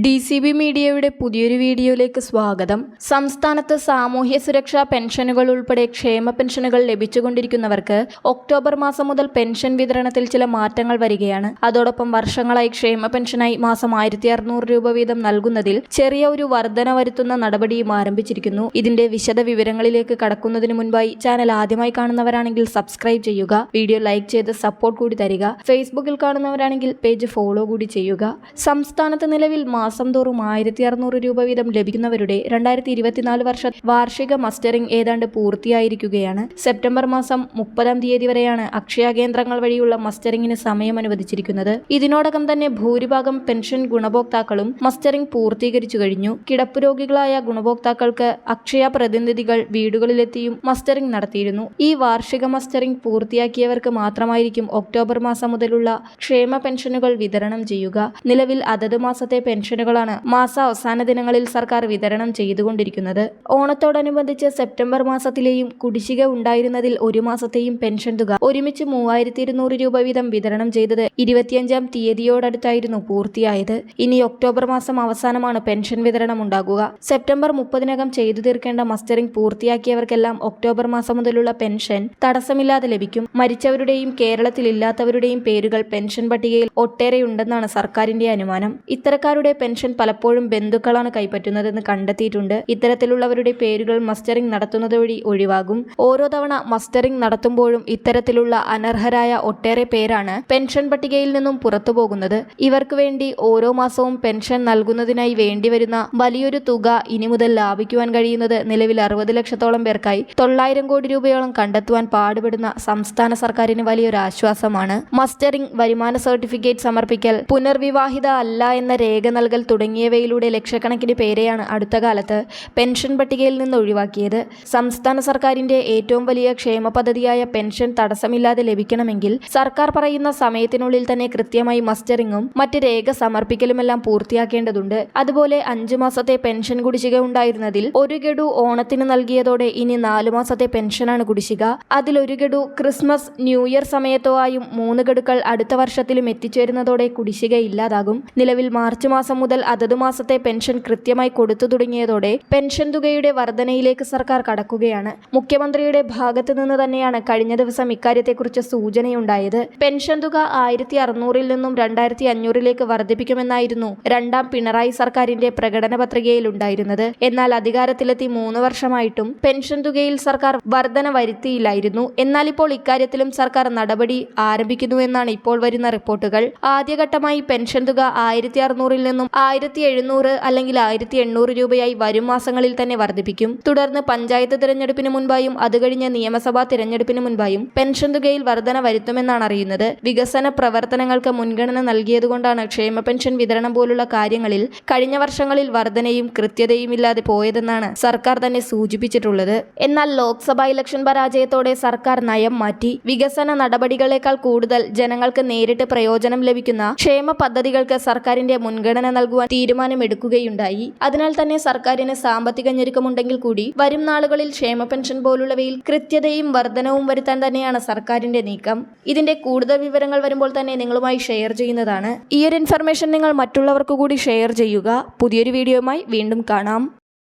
D C B മീഡിയയുടെ പുതിയൊരു വീഡിയോയിലേക്ക് സ്വാഗതം. സംസ്ഥാനത്ത് സാമൂഹ്യ സുരക്ഷാ പെൻഷനുകൾ ഉൾപ്പെടെ ക്ഷേമ പെൻഷനുകൾ ലഭിച്ചുകൊണ്ടിരിക്കുന്നവർക്ക് ഒക്ടോബർ മാസം മുതൽ പെൻഷൻ വിതരണത്തിൽ ചില മാറ്റങ്ങൾ വരികയാണ്. അതോടൊപ്പം വർഷങ്ങളായി ക്ഷേമ പെൻഷനായി മാസം ആയിരത്തി അറുന്നൂറ് രൂപ വീതം നൽകുന്നതിൽ ചെറിയ ഒരു വർധന വരുത്തുന്ന നടപടിയും ആരംഭിച്ചിരിക്കുന്നു. ഇതിന്റെ വിശദ വിവരങ്ങളിലേക്ക് കടക്കുന്നതിന് മുൻപായി ചാനൽ ആദ്യമായി കാണുന്നവരാണെങ്കിൽ സബ്സ്ക്രൈബ് ചെയ്യുക വീഡിയോ ലൈക്ക് ചെയ്ത് സപ്പോർട്ട് കൂടി തരിക ഫേസ്ബുക്കിൽ കാണുന്നവരാണെങ്കിൽ പേജ് ഫോളോ കൂടി ചെയ്യുക. സംസ്ഥാനത്ത് നിലവിൽ മാസം തോറും ആയിരത്തി അറുന്നൂറ് രൂപ വീതം ലഭിക്കുന്നവരുടെ രണ്ടായിരത്തി ഇരുപത്തിനാല് വർഷ വാർഷിക മസ്റ്ററിംഗ് ഏതാണ്ട് പൂർത്തിയായിരിക്കുകയാണ്. സെപ്റ്റംബർ മാസം മുപ്പതാം തീയതി വരെയാണ് അക്ഷയ കേന്ദ്രങ്ങൾ വഴിയുള്ള മസ്റ്ററിംഗിന് സമയം അനുവദിച്ചിരിക്കുന്നത്. ഇതിനോടകം തന്നെ ഭൂരിഭാഗം പെൻഷൻ ഗുണഭോക്താക്കളും മസ്റ്ററിംഗ് പൂർത്തീകരിച്ചു കഴിഞ്ഞു. കിടപ്പ് രോഗികളായ ഗുണഭോക്താക്കൾക്ക് അക്ഷയ പ്രതിനിധികൾ വീടുകളിലെത്തിയും മസ്റ്ററിംഗ് നടത്തിയിരുന്നു. ഈ വാർഷിക മസ്റ്ററിംഗ് പൂർത്തിയാക്കിയവർക്ക് മാത്രമായിരിക്കും ഒക്ടോബർ മാസം മുതലുള്ള ക്ഷേമ പെൻഷനുകൾ വിതരണം ചെയ്യുക. നിലവിൽ അതത് മാസത്തെ പെൻഷനുകളാണ് മാസ അവസാന ദിനങ്ങളിൽ സർക്കാർ വിതരണം ചെയ്തുകൊണ്ടിരിക്കുന്നത്. ഓണത്തോടനുബന്ധിച്ച് സെപ്റ്റംബർ മാസത്തിലെയും കുടിശ്ശിക ഉണ്ടായിരുന്നതിൽ ഒരു മാസത്തെയും പെൻഷൻ തുക ഒരുമിച്ച് മൂവായിരത്തി ഇരുന്നൂറ് രൂപ വീതം വിതരണം ചെയ്തത് ഇരുപത്തിയഞ്ചാം തീയതിയോടടുത്തായിരുന്നു പൂർത്തിയായത്. ഇനി ഒക്ടോബർ മാസം അവസാനമാണ് പെൻഷൻ വിതരണം ഉണ്ടാകുക. സെപ്റ്റംബർ മുപ്പതിനകം ചെയ്തു തീർക്കേണ്ട മസ്റ്ററിംഗ് പൂർത്തിയാക്കിയവർക്കെല്ലാം ഒക്ടോബർ മാസം മുതലുള്ള പെൻഷൻ തടസ്സമില്ലാതെ ലഭിക്കും. മരിച്ചവരുടെയും കേരളത്തിൽ ഇല്ലാത്തവരുടെയും പേരുകൾ പെൻഷൻ പട്ടികയിൽ ഒട്ടേറെയുണ്ടെന്നാണ് സർക്കാരിന്റെ അനുമാനം. ഇത്തരക്കാരുടെ പെൻഷൻ പലപ്പോഴും ബന്ധുക്കളാണ് കൈപ്പറ്റുന്നതെന്ന് കണ്ടെത്തിയിട്ടുണ്ട്. ഇത്തരത്തിലുള്ളവരുടെ പേരുകൾ മസ്റ്ററിംഗ് നടത്തുന്നത് വഴി ഒഴിവാകും. ഓരോ തവണ മസ്റ്ററിംഗ് നടത്തുമ്പോഴും ഇത്തരത്തിലുള്ള അനർഹരായ ഒട്ടേറെ പേരാണ് പെൻഷൻ പട്ടികയിൽ നിന്നും പുറത്തു പോകുന്നത്. ഇവർക്ക് വേണ്ടി ഓരോ മാസവും പെൻഷൻ നൽകുന്നതിനായി വേണ്ടിവരുന്ന വലിയൊരു തുക ഇനി മുതൽ ലാഭിക്കുവാൻ കഴിയുന്നത് നിലവിൽ അറുപത് ലക്ഷത്തോളം പേർക്കായി തൊള്ളായിരം കോടി രൂപയോളം കണ്ടെത്തുവാൻ പാടുപെടുന്ന സംസ്ഥാന സർക്കാരിന് വലിയൊരു ആശ്വാസമാണ്. മസ്റ്ററിംഗ് വരുമാന സർട്ടിഫിക്കറ്റ് സമർപ്പിക്കൽ പുനർവിവാഹിത അല്ല എന്ന രേഖ നൽകൽ തുടങ്ങിയവയിലൂടെ ലക്ഷക്കണക്കിന് പേരെയാണ് അടുത്ത കാലത്ത് പെൻഷൻ പട്ടികയിൽ നിന്ന് ഒഴിവാക്കിയത്. സംസ്ഥാന സർക്കാരിന്റെ ഏറ്റവും വലിയ ക്ഷേമ പദ്ധതിയായ പെൻഷൻ തടസ്സമില്ലാതെ ലഭിക്കണമെങ്കിൽ സർക്കാർ പറയുന്ന സമയത്തിനുള്ളിൽ തന്നെ കൃത്യമായി മസ്റ്ററിങ്ങും മറ്റ് രേഖ സമർപ്പിക്കലുമെല്ലാം പൂർത്തിയാക്കേണ്ടതുണ്ട്. അതുപോലെ അഞ്ചു മാസത്തെ പെൻഷൻ കുടിശ്ശിക ഉണ്ടായിരുന്നതിൽ ഒരു ഗഡു ഓണത്തിന് നൽകിയതോടെ ഇനി നാലു മാസത്തെ പെൻഷനാണ് കുടിശ്ശിക. അതിലൊരു ഗഡു ക്രിസ്മസ് ന്യൂ ഇയർ സമയത്തോ ആയും മൂന്ന് ഗഡുക്കൾ അടുത്ത വർഷത്തിലും എത്തിച്ചേരുന്നതോടെ കുടിശ്ശിക ഇല്ലാതാകും. നിലവിൽ മാർച്ച് മാസം മുതൽ അതത് മാസത്തെ പെൻഷൻ കൃത്യമായി കൊടുത്തു തുടങ്ങിയതോടെ പെൻഷൻ തുകയുടെ വർധനയിലേക്ക് സർക്കാർ കടക്കുകയാണ്. മുഖ്യമന്ത്രിയുടെ ഭാഗത്തു നിന്ന് തന്നെയാണ് കഴിഞ്ഞ ദിവസം ഇക്കാര്യത്തെക്കുറിച്ച് സൂചനയുണ്ടായത്. പെൻഷൻ തുക ആയിരത്തി അറുന്നൂറിൽ നിന്നും രണ്ടായിരത്തി അഞ്ഞൂറിലേക്ക് വർദ്ധിപ്പിക്കുമെന്നായിരുന്നു രണ്ടാം പിണറായി സർക്കാരിന്റെ പ്രകടന പത്രികയിൽ ഉണ്ടായിരുന്നത്. എന്നാൽ അധികാരത്തിലെത്തി മൂന്ന് വർഷമായിട്ടും പെൻഷൻ തുകയിൽ സർക്കാർ വർധന വരുത്തിയില്ലായിരുന്നു. എന്നാൽ ഇപ്പോൾ ഇക്കാര്യത്തിലും സർക്കാർ നടപടി ആരംഭിക്കുന്നുവെന്നാണ് ഇപ്പോൾ വരുന്ന റിപ്പോർട്ടുകൾ. ആദ്യഘട്ടമായി പെൻഷൻ തുക ആയിരത്തി അറുന്നൂറിൽ നിന്നും ആയിരത്തി എഴുന്നൂറ് അല്ലെങ്കിൽ ആയിരത്തി എണ്ണൂറ് രൂപയായി വരും മാസങ്ങളിൽ തന്നെ വർദ്ധിപ്പിക്കും. തുടർന്ന് പഞ്ചായത്ത് തിരഞ്ഞെടുപ്പിന് മുൻപായും അത് കഴിഞ്ഞ നിയമസഭാ തിരഞ്ഞെടുപ്പിന് മുൻപായും പെൻഷൻ തുകയിൽ വർധന വരുത്തുമെന്നാണ് അറിയുന്നത്. വികസന പ്രവർത്തനങ്ങൾക്ക് മുൻഗണന നൽകിയതുകൊണ്ടാണ് ക്ഷേമ പെൻഷൻ വിതരണം പോലുള്ള കാര്യങ്ങളിൽ കഴിഞ്ഞ വർഷങ്ങളിൽ വർധനയും കൃത്യതയും ഇല്ലാതെ പോയതെന്നാണ് സർക്കാർ തന്നെ സൂചിപ്പിച്ചിട്ടുള്ളത്. എന്നാൽ ലോക്സഭാ ഇലക്ഷൻ പരാജയത്തോടെ സർക്കാർ നയം മാറ്റി. വികസന നടപടികളെക്കാൾ കൂടുതൽ ജനങ്ങൾക്ക് നേരിട്ട് പ്രയോജനം ലഭിക്കുന്ന ക്ഷേമ പദ്ധതികൾക്ക് സർക്കാരിന്റെ മുൻഗണന നൽകുവാൻ തീരുമാനമെടുക്കുകയുണ്ടായി. അതിനാൽ തന്നെ സർക്കാരിന് സാമ്പത്തിക ഞെരുക്കമുണ്ടെങ്കിൽ കൂടി വരും നാളുകളിൽ ക്ഷേമ പെൻഷൻ പോലുള്ളവയിൽ കൃത്യതയും വർധനവും വരുത്താൻ തന്നെയാണ് സർക്കാരിന്റെ നീക്കം. ഇതിന്റെ കൂടുതൽ വിവരങ്ങൾ വരുമ്പോൾ തന്നെ നിങ്ങളുമായി ഷെയർ ചെയ്യുന്നതാണ്. ഈ ഒരു ഇൻഫർമേഷൻ നിങ്ങൾ മറ്റുള്ളവർക്ക് കൂടി ഷെയർ ചെയ്യുക. പുതിയൊരു വീഡിയോയുമായി വീണ്ടും കാണാം.